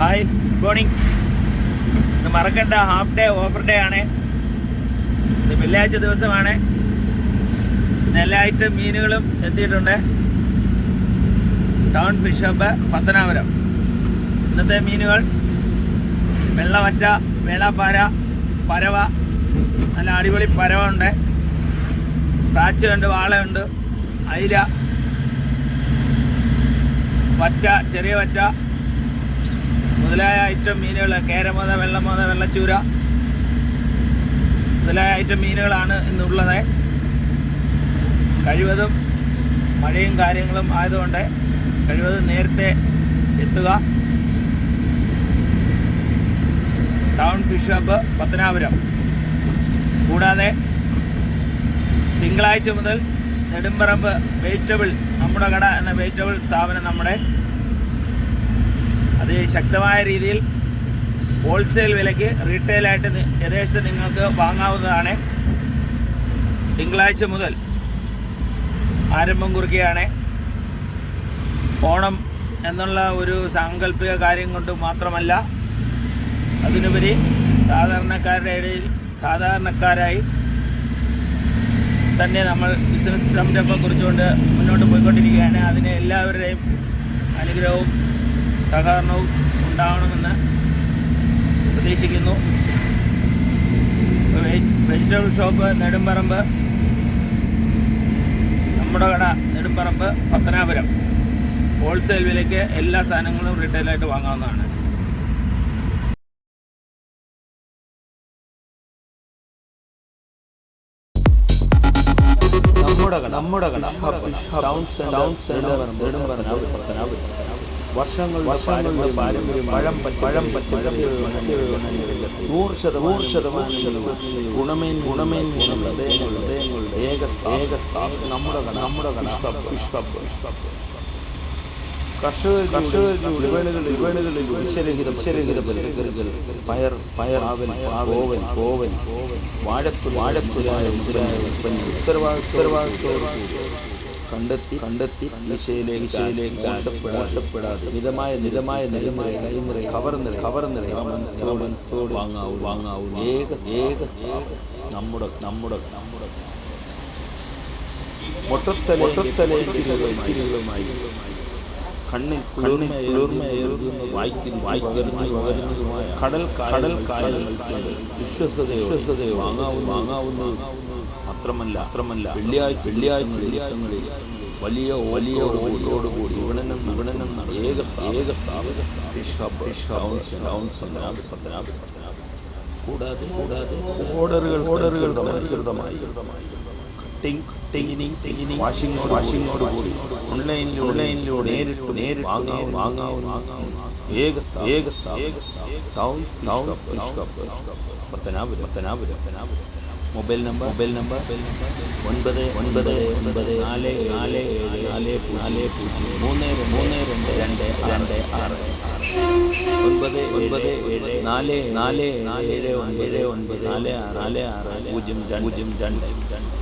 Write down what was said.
Hi good morning ഇന്ന് മറക്കണ്ട half day offer day ആണ്. ഇത് വെള്ളിയാഴ്ച ദിവസമാണ്. എല്ലാ ഐറ്റം മീനുകളും എത്തിയിട്ടുണ്ട്. Town fish hub Pathanapuram. ഇന്നത്തെ മീനുകൾ വെള്ളവറ്റ വേളാപ്പാര പരവ നല്ല അടിപൊളി പരവ ഉണ്ട് പ്രാച്ചുണ്ട് വാളയുണ്ട് അയില വറ്റ ചെറിയ വറ്റ മുതലായ ഐറ്റം മീനുകൾ കേരമോത വെള്ളമോത വെള്ളച്ചൂര. മുതലായ ഐറ്റം മീനുകളാണ് ഇന്നുള്ളത്. കഴിവതും മഴയും കാര്യങ്ങളും ആയതുകൊണ്ട് കഴിവതും നേരത്തെ എത്തുക. Town fish hub Pathanapuram. കൂടാതെ തിങ്കളാഴ്ച മുതൽ നെടുമ്പറമ്പ് വെജിറ്റബിൾ നമ്മുടെ കട എന്ന വെജിറ്റബിൾ സ്ഥാപനം നമ്മുടെ അത് ശക്തമായ രീതിയിൽ ഹോൾസെയിൽ വിലയ്ക്ക് റീറ്റെയിലായിട്ട് യഥേഷ്ടം നിങ്ങൾക്ക് വാങ്ങാവുന്നതാണ്. തിങ്കളാഴ്ച മുതൽ ആരംഭം കുറിക്കുകയാണ്. ഓണം എന്നുള്ള ഒരു സാങ്കല്പിക കാര്യം കൊണ്ട് മാത്രമല്ല അതിനുപരി സാധാരണക്കാരുടെ ഇടയിൽ സാധാരണക്കാരായി തന്നെ നമ്മൾ ബിസിനസ് സംരംഭം കുറിച്ചുകൊണ്ട് മുന്നോട്ട് പോയിക്കൊണ്ടിരിക്കുകയാണ്. അതിന് എല്ലാവരുടെയും അനുഗ്രഹവും സഹകരണവും ഉണ്ടാവണമെന്ന് പ്രതീക്ഷിക്കുന്നു. Vegetable shop Nedumparambu. നമ്മുടെ കട നെടുമ്പറമ്പ് പത്തനാപുരം. ഹോൾസെയിൽ വിലയ്ക്ക് എല്ലാ സാധനങ്ങളും റീറ്റെയിലായിട്ട് വാങ്ങാവുന്നതാണ്. നമ്മുടെ കട നമ്മുടെ കട ടൗൺ ടൗൺ നെടുമ്പറമ്പ് വർഷങ്ങൾ വർഷങ്ങളുടെ പാരമ്പര്യം പഴം പഴം നൂറ് ശതമാനം നൂറ് ശതമാനം ഗുണമേൻ ഗുണമേൻ ഗുണമുള്ളത് ഏക ഏക സ്ഥാപനം നമ്മുടെ കട നമ്മുടെ കട ഫിഷ് കപ്പ് കർഷകർ കർഷകരുടെ വിപണികളിൽ വിപണികളിൽ വിഷരഹിത വിഷരഹിത പച്ചക്കറികൾ പയർ പയർ ആവൻ ഓവൻ ഓവൻ വാഴത്തു വാഴത്തുരായ മുതലായ ഉൽപ്പന്നം ഉത്തരവാദിത്വ ഉത്തരവാദിത്വത്തോടുകൂടി കണ്ടെത്തി കണ്ടെത്തി ഈശയിലേക്ക് ഈശയിലേക്ക് മോശപ്പെടാതെ മിതമായ മിതമായ നിലമുறை കൈനിറ കവർ നിറ കവർ നിറ മനസ്സോട് മനസ്സോട് വാങ്ങാവൂ വാങ്ങാവൂ ഏക ഏക നമ്മുടെ നമ്മുടെ നമ്മുടെ മൊട്ടത്തല മൊട്ടത്തല ഇച്ചിരികളുമായി കണ്ണിൽ കുളിർമ കുളിർമയേറുന്ന വായിക്കുന്നു വായിക്കറിഞ്ഞു പകരുന്നതുമായ കടൽ കടൽ കായൽ മത്സ്യങ്ങൾ വിശ്വസത വിശ്വസതയോ വാങ്ങാവുന്ന വാങ്ങാവുന്ന മാത്രമല്ല മാത്രമല്ല വെള്ളിയാഴ്ച വെള്ളിയാഴ്ച ദിവസങ്ങളിൽ വലിയ വലിയ ഓലിയോടുകൂടി വിപണനം വിപണനം ഏക ഏക സ്ഥാപക കൂടാതെ കൂടാതെ ഓർഡറുകൾ ഓർഡറുകൾ അനുസൃതമായി കട്ടിങ് ടിങ്ങിനിങ് ടിങ്ങിനിങ് വാഷിംഗ് വാഷിംഗോട് കൂടി ഓൺലൈനിലൂടെ ഓൺലൈനിലൂടെ നേരിട്ട് നേരിട്ട് വാങ്ങാവും വാങ്ങാവും വാങ്ങാവും ഏക സ്ഥാ- ഏക സ്ഥാ- town town fish cup Pathanapuram Pathanapuram Pathanapuram mobile number mobile number ഒൻപത് ഒൻപത് ഒൻപത് നാല് നാല് ഏഴ് നാല് നാല് പൂജ്യം മൂന്ന് മൂന്ന് രണ്ട് രണ്ട് രണ്ട് ആറ് ഒൻപത് ഒൻപത് ഏഴ് നാല് നാല് നാല് ഏഴ് ഒൻപത് ഒൻപത് നാല് ആറ് നാല് ആറ് പൂജ്യം രണ്ട് പൂജ്യം രണ്ട് രണ്ട്